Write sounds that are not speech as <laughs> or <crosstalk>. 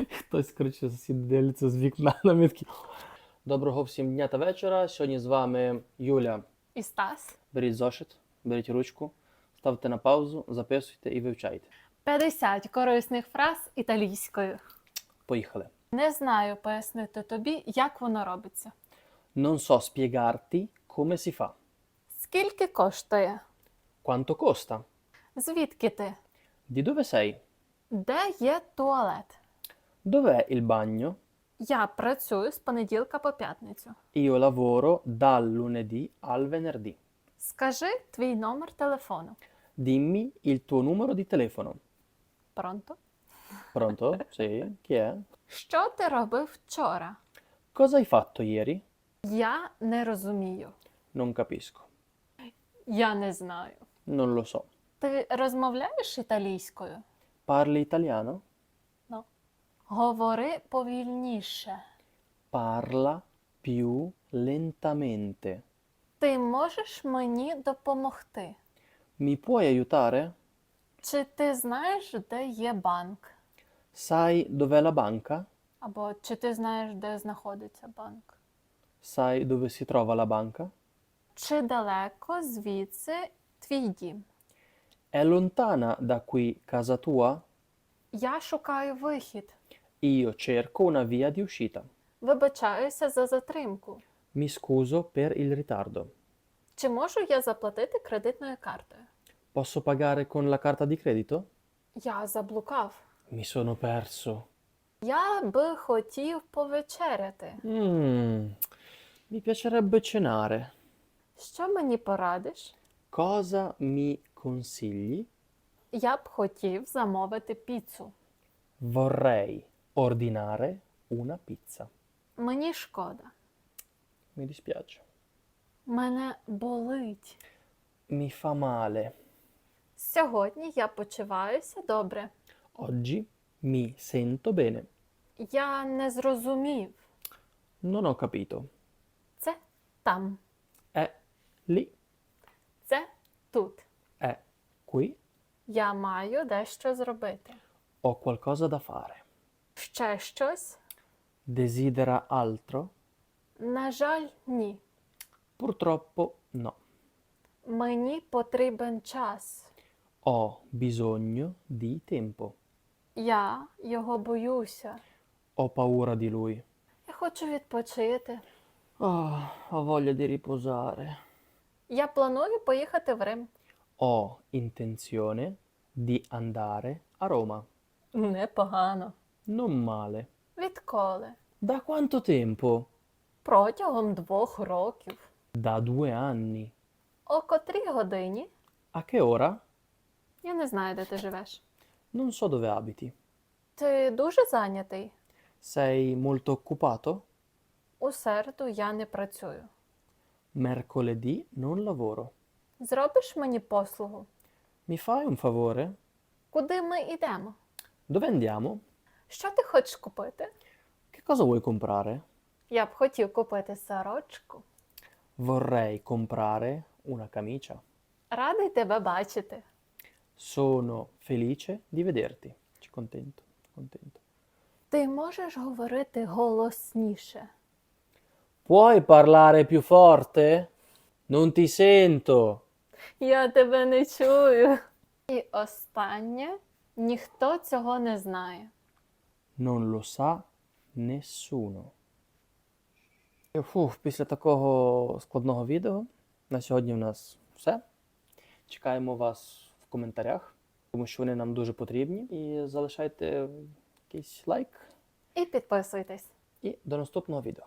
<laughs> Хтось, коротше, сусід дивиться з вікна <laughs> на мітки. Доброго всім дня та вечора. Сьогодні з вами Юля. І Стас. Беріть зошит, беріть ручку, ставте на паузу, записуйте і вивчайте. 50 корисних фраз італійською. Поїхали. Не знаю пояснити тобі, як воно робиться. Non so spiegarti come si fa. Скільки коштує? Quanto costa? Звідки ти? Di dove sei? Де є туалет? Dov'è il bagno? Я працюю з понеділка по п'ятницю. Io lavoro dal lunedì al venerdì. Скажи твій номер телефону. Dimmi il tuo numero di telefono. Пронто. Pronto? Sì, chi è? Що ти робив вчора? Cosa hai fatto ieri? Я не розумію. Non capisco. Я не знаю. Non lo so. Ти розмовляєш італійською? Parli italiano? Говори повільніше. Parla più lentamente. Ти можеш мені допомогти? Mi puoi aiutare? Чи ти знаєш, де є банк? Sai dov'è la banca? Або чи ти знаєш, де знаходиться банк? Sai dove si trova la banca? Чи далеко звідси твій дім? È lontana da qui casa tua? Я шукаю вихід. Io cerco una via di uscita. Вибачаюся за затримку. Mi scuso per il ritardo. Чи можу я заплатити кредитною картою? Posso pagare con la carta di credito? Я заблукав. Mi sono perso. Я би хотів повечеряти. Mm, mi piacerebbe cenare. Що мені порадиш? Cosa mi consigli? Я б хотів замовити піцу. Vorrei ordinare una pizza. Мені шкода. Mi dispiace. Мене болить. Mi fa male. Сьогодні я почуваюся добре. Oggi mi sento bene. Я не зрозумів. Non ho capito. Це там, È lì, це тут. è qui. Я маю дещо зробити. Ho qualcosa da fare. Ще щось? Desidera altro? На жаль, ні. Purtroppo no. Мені потрібен час. Ho bisogno di tempo. Я його боюся. Ho paura di lui. Я хочу відпочити. Oh, ho voglia di riposare. Я планую поїхати в Рим. Ho intenzione di andare a Roma. Непогано. Non male. Відколи? Da quanto tempo? Протягом двох років. Da due anni. О котрій годині? A che ora? Я не знаю, де ти живеш. Non so dove abiti. Ти дуже зайнятий. Sei molto occupato? У середу я не працюю. Mercoledì non lavoro. Зробиш мені послугу? Mi fai un favore? Куди ми йдемо? Dove andiamo? Що ти хочеш купити? Che cosa vuoi comprare? Я б хотів купити сорочку. Vorrei comprare una camicia. Радий тебе бачити. Sono felice di vederti. Ci contento, contento. Ти можеш говорити голосніше. Puoi parlare più forte? Non ti sento. Я тебе не чую. І останнє ніхто цього не знає. Non lo sa nessuno. Фух, після такого складного відео на сьогодні в нас все. Чекаємо вас в коментарях, тому що вони нам дуже потрібні. І залишайте якийсь лайк. І підписуйтесь. І до наступного відео.